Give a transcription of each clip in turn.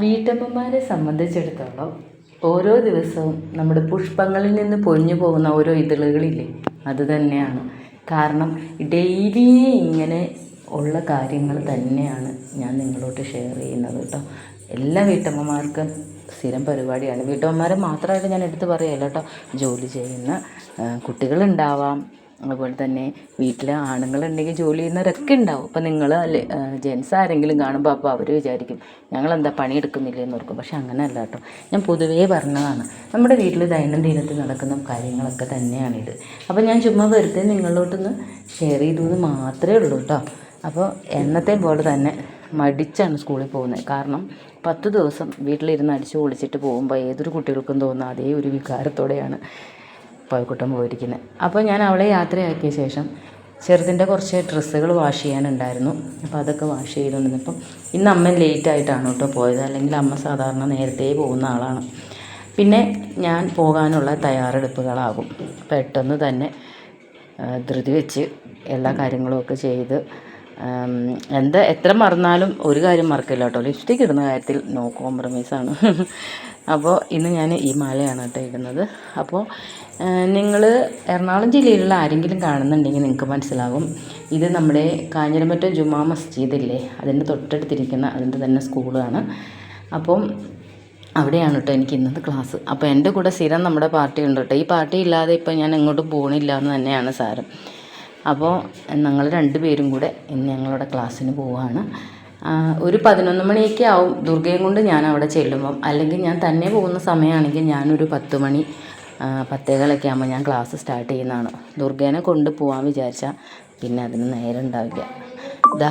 വീട്ടമ്മമാരെ സംബന്ധിച്ചിടത്തോളം ഓരോ ദിവസവും നമ്മുടെ പുഷ്പങ്ങളിൽ നിന്ന് പൊഴിഞ്ഞു പോകുന്ന ഓരോ ഇതളുകളില്ലേ? അത് തന്നെയാണ്. കാരണം ഡെയിലി ഇങ്ങനെ ഉള്ള കാര്യങ്ങൾ തന്നെയാണ് ഞാൻ നിങ്ങളോട്ട് ഷെയർ ചെയ്യുന്നത് കേട്ടോ. എല്ലാ വീട്ടമ്മമാർക്കും സ്ഥിരം പരിപാടിയാണ്. വീട്ടമ്മമാരെ മാത്രമായിട്ട് ഞാൻ എടുത്ത് പറയല്ല കേട്ടോ. ജോലി ചെയ്യുന്ന കുട്ടികളുണ്ടാവാം അതുപോലെ തന്നെ വീട്ടിൽ ആണുങ്ങളുണ്ടെങ്കിൽ ജോലി ചെയ്യുന്നവരൊക്കെ ഉണ്ടാവും. അപ്പം നിങ്ങൾ ജെൻസ് ആരെങ്കിലും കാണുമ്പോൾ അപ്പോൾ അവർ വിചാരിക്കും ഞങ്ങളെന്താ പണിയെടുക്കുന്നില്ലേ എന്ന് ഓർക്കും. പക്ഷെ അങ്ങനെയല്ല കേട്ടോ. ഞാൻ പൊതുവേ പറഞ്ഞതാണ് നമ്മുടെ വീട്ടിൽ ദൈനംദിനത്തിൽ നടക്കുന്ന കാര്യങ്ങളൊക്കെ തന്നെയാണിത്. അപ്പോൾ ഞാൻ ചുമ്മാ വെറുതെ നിങ്ങളോട്ടൊന്ന് ഷെയർ ചെയ്തു എന്ന് മാത്രമേ ഉള്ളൂ കേട്ടോ. അപ്പോൾ എന്നത്തെ പോലെ തന്നെ മടിച്ചാണ് സ്കൂളിൽ പോകുന്നത്. കാരണം പത്ത് ദിവസം വീട്ടിലിരുന്ന് അടിച്ചു പൊളിച്ചിട്ട് പോകുമ്പോൾ ഏതൊരു കുട്ടികൾക്കും തോന്നുന്ന അതേ ഒരു വികാരത്തോടെയാണ്. പോയക്കുട്ടം പോയിരിക്കുന്നത് അപ്പോൾ ഞാൻ അവളെ യാത്രയാക്കിയ ശേഷം ചെറുതിന്റെ കുറച്ച് ഡ്രസ്സുകൾ വാഷ് ചെയ്യാനുണ്ടായിരുന്നു. അപ്പോൾ അതൊക്കെ വാഷ് ചെയ്തുകൊണ്ടിരുന്നപ്പം ഇന്ന് അമ്മ ലേറ്റ് ആയിട്ടാണ് കേട്ടോ പോയത്. അല്ലെങ്കിൽ അമ്മ സാധാരണ നേരത്തെ പോകുന്ന ആളാണ്. പിന്നെ ഞാൻ പോകാനുള്ള തയ്യാറെടുപ്പുകളാകും. പെട്ടെന്ന് തന്നെ ധൃതി വെച്ച് എല്ലാ കാര്യങ്ങളുമൊക്കെ ചെയ്ത് എന്താ എത്ര മറന്നാലും ഒരു കാര്യം മറക്കില്ല കേട്ടോ. ലിപ്സ്റ്റിക് ഇടുന്ന കാര്യത്തിൽ നോ കോംപ്രമൈസാണ് അപ്പോൾ ഇന്ന് ഞാൻ ഈ മാലയാണ് കേട്ടോ ഇടുന്നത്. അപ്പോൾ നിങ്ങൾ എറണാകുളം ജില്ലയിലുള്ള ആരെങ്കിലും കാണുന്നുണ്ടെങ്കിൽ നിങ്ങൾക്ക് മനസ്സിലാകും ഇത് നമ്മുടെ കാഞ്ഞിരമറ്റം ജുമാ മസ്ജിദില്ലേ? അതിന്റെ തൊട്ടടുത്തിരിക്കുന്ന അതിന്റെ തന്നെ സ്കൂളാണ്. അപ്പം അവിടെയാണ് കേട്ടോ എനിക്ക് ഇന്നത്തെ ക്ലാസ്. അപ്പോൾ എന്റെ കൂടെ സ്ഥിരം നമ്മുടെ പാർട്ടി ഉണ്ട് കേട്ടോ. ഈ പാർട്ടി ഇല്ലാതെ ഇപ്പോൾ ഞാൻ എങ്ങോട്ടും പോകണില്ല എന്ന് തന്നെയാണ് സാരം. അപ്പോൾ ഞങ്ങൾ രണ്ട് പേരും കൂടെ ഇന്ന് ഞങ്ങളുടെ ക്ലാസ്സിന് പോവുകയാണ് ഒരു പതിനൊന്ന് മണിയൊക്കെ ആവും ദുർഗയും കൊണ്ട് ഞാൻ അവിടെ ചെല്ലുമ്പം. അല്ലെങ്കിൽ ഞാൻ തന്നെ പോകുന്ന സമയമാണെങ്കിൽ ഞാനൊരു പത്ത് മണി പത്തേകളൊക്കെ ആകുമ്പോൾ ഞാൻ ക്ലാസ് സ്റ്റാർട്ട് ചെയ്യുന്നതാണ്. ദുർഗേനെ കൊണ്ട് പോകാൻ വിചാരിച്ചാൽ പിന്നെ അതിന് നേരം ഉണ്ടാവില്ല. ഇതാ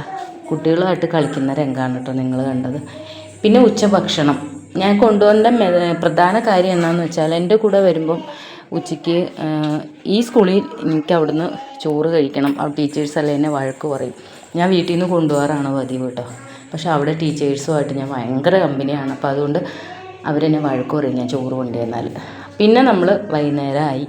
കുട്ടികളുമായിട്ട് കളിക്കുന്ന രംഗമാണ് കേട്ടോ നിങ്ങൾ കണ്ടത്. പിന്നെ ഉച്ചഭക്ഷണം. ഞാൻ കൊണ്ടുവന്ന പ്രധാന കാര്യം എന്താണെന്ന് വെച്ചാൽ എന്റെ കൂടെ വരുമ്പം ഉച്ചയ്ക്ക് ഈ സ്കൂളിൽ എനിക്ക് അവിടുന്ന് ചോറ് കഴിക്കണം. അവിടെ ടീച്ചേഴ്സ് അല്ലേ എന്നെ വഴക്ക് പറയും. ഞാൻ വീട്ടിൽ നിന്ന് കൊണ്ടുപോകാറാണ് പതിവ് കേട്ടോ പക്ഷെ അവിടെ ടീച്ചേഴ്സുമായിട്ട് ഞാൻ ഭയങ്കര കമ്പനിയാണ്. അപ്പോൾ അതുകൊണ്ട് അവരെന്നെ വഴക്ക് പറയും ഞാൻ ചോറ് കൊണ്ടുവന്നാൽ പിന്നെ നമ്മൾ വൈകുന്നേരമായി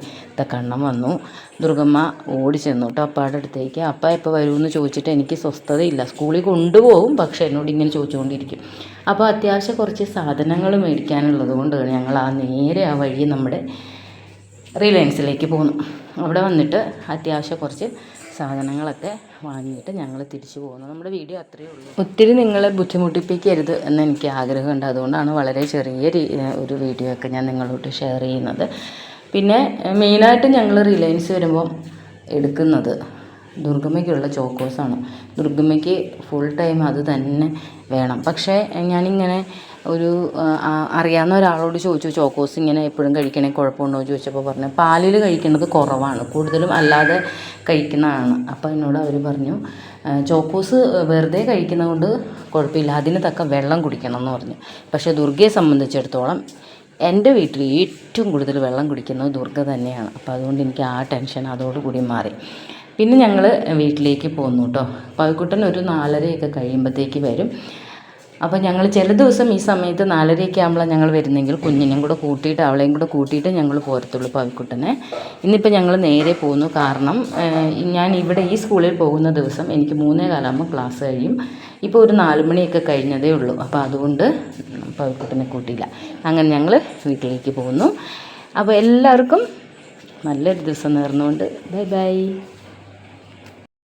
കണ്ണം വന്നു. ദുർഗമ്മ ഓടി ചെന്നു. കേട്ടോ അപ്പാടെ അടുത്തേക്ക്. അപ്പ എപ്പോൾ വരുമെന്ന് ചോദിച്ചിട്ട് എനിക്ക് സ്വസ്ഥതയില്ല. സ്കൂളിൽ കൊണ്ടുപോകും പക്ഷേ എന്നോട് ഇങ്ങനെ ചോദിച്ചുകൊണ്ടിരിക്കും. അപ്പോൾ അത്യാവശ്യം കുറച്ച് സാധനങ്ങൾ മേടിക്കാനുള്ളത് കൊണ്ട് ഞങ്ങൾ ആ നേരെ ആ വഴി നമ്മുടെ റിലയൻസിലേക്ക് പോന്നു അവിടെ വന്നിട്ട് അത്യാവശ്യം കുറച്ച് സാധനങ്ങളൊക്കെ വാങ്ങിയിട്ട് ഞങ്ങൾ തിരിച്ചു പോകുന്നു. നമ്മുടെ വീഡിയോ അത്രയേ ഉള്ളൂ. ഒത്തിരി നിങ്ങളെ ബുദ്ധിമുട്ടിപ്പിക്കരുത് എന്ന് എനിക്ക് ആഗ്രഹമുണ്ട്. അതുകൊണ്ടാണ് വളരെ ചെറിയ ഒരു വീഡിയോ ഒക്കെ ഞാൻ നിങ്ങളോട്ട് ഷെയർ ചെയ്യുന്നത്. പിന്നെ മെയിനായിട്ട് ഞങ്ങൾ റിലയൻസ് വരുമ്പോൾ എടുക്കുന്നത് ദുർഗമ്മയ്ക്കുള്ള ചോക്കോസാണ്. ദുർഗമ്മയ്ക്ക് ഫുൾ ടൈം അത് തന്നെ വേണം. പക്ഷേ ഞാനിങ്ങനെ ഒരു അറിയാവുന്ന ഒരാളോട് ചോദിച്ചു ചോക്കോസ് ഇങ്ങനെ എപ്പോഴും കഴിക്കണേ കുഴപ്പമുണ്ടോ എന്ന് ചോദിച്ചപ്പോൾ പറഞ്ഞു പാലിൽ കഴിക്കുന്നത് കുറവാണ് കൂടുതലും അല്ലാതെ കഴിക്കുന്നതാണ് അപ്പോൾ എന്നോട് അവർ പറഞ്ഞു ചോക്കോസ് വെറുതെ കഴിക്കുന്നത് കൊണ്ട് കുഴപ്പമില്ല അതിന് തക്ക വെള്ളം കുടിക്കണം എന്ന് പറഞ്ഞു. പക്ഷേ ദുർഗയെ സംബന്ധിച്ചിടത്തോളം എന്റെ വീട്ടിൽ ഏറ്റവും കൂടുതൽ വെള്ളം കുടിക്കുന്നത് ദുർഗ തന്നെയാണ്. അപ്പോൾ അതുകൊണ്ട് എനിക്ക് ആ ടെൻഷൻ അതോടുകൂടി മാറി. പിന്നെ ഞങ്ങൾ വീട്ടിലേക്ക് പോന്നു കേട്ടോ. പവിക്കുട്ടൻ ഒരു നാലരയൊക്കെ കഴിയുമ്പോഴത്തേക്ക് വരും. അപ്പോൾ ഞങ്ങൾ ചില ദിവസം ഈ സമയത്ത് നാലരയൊക്കെ ആകുമ്പോൾ ഞങ്ങൾ വരുന്നെങ്കിൽ കുഞ്ഞിനെയും കൂടെ കൂട്ടിയിട്ട് അവളെയും കൂടെ കൂട്ടിയിട്ട് ഞങ്ങൾ പോരത്തുള്ളൂ പവിക്കുട്ടനെ. ഇന്നിപ്പോൾ ഞങ്ങൾ നേരെ പോകുന്നു കാരണം ഞാൻ ഇവിടെ ഈ സ്കൂളിൽ പോകുന്ന ദിവസം എനിക്ക് മൂന്നേ കാലാകുമ്പോൾ ക്ലാസ് കഴിയും. ഇപ്പോൾ ഒരു നാല് മണിയൊക്കെ കഴിഞ്ഞതേ ഉള്ളൂ. അപ്പോൾ അതുകൊണ്ട് പവിക്കുട്ടനെ കൂട്ടിയില്ല. അങ്ങനെ ഞങ്ങൾ വീട്ടിലേക്ക് പോകുന്നു അപ്പോൾ എല്ലാവർക്കും നല്ലൊരു ദിവസം നേർന്നുകൊണ്ട് ബൈ ബൈ.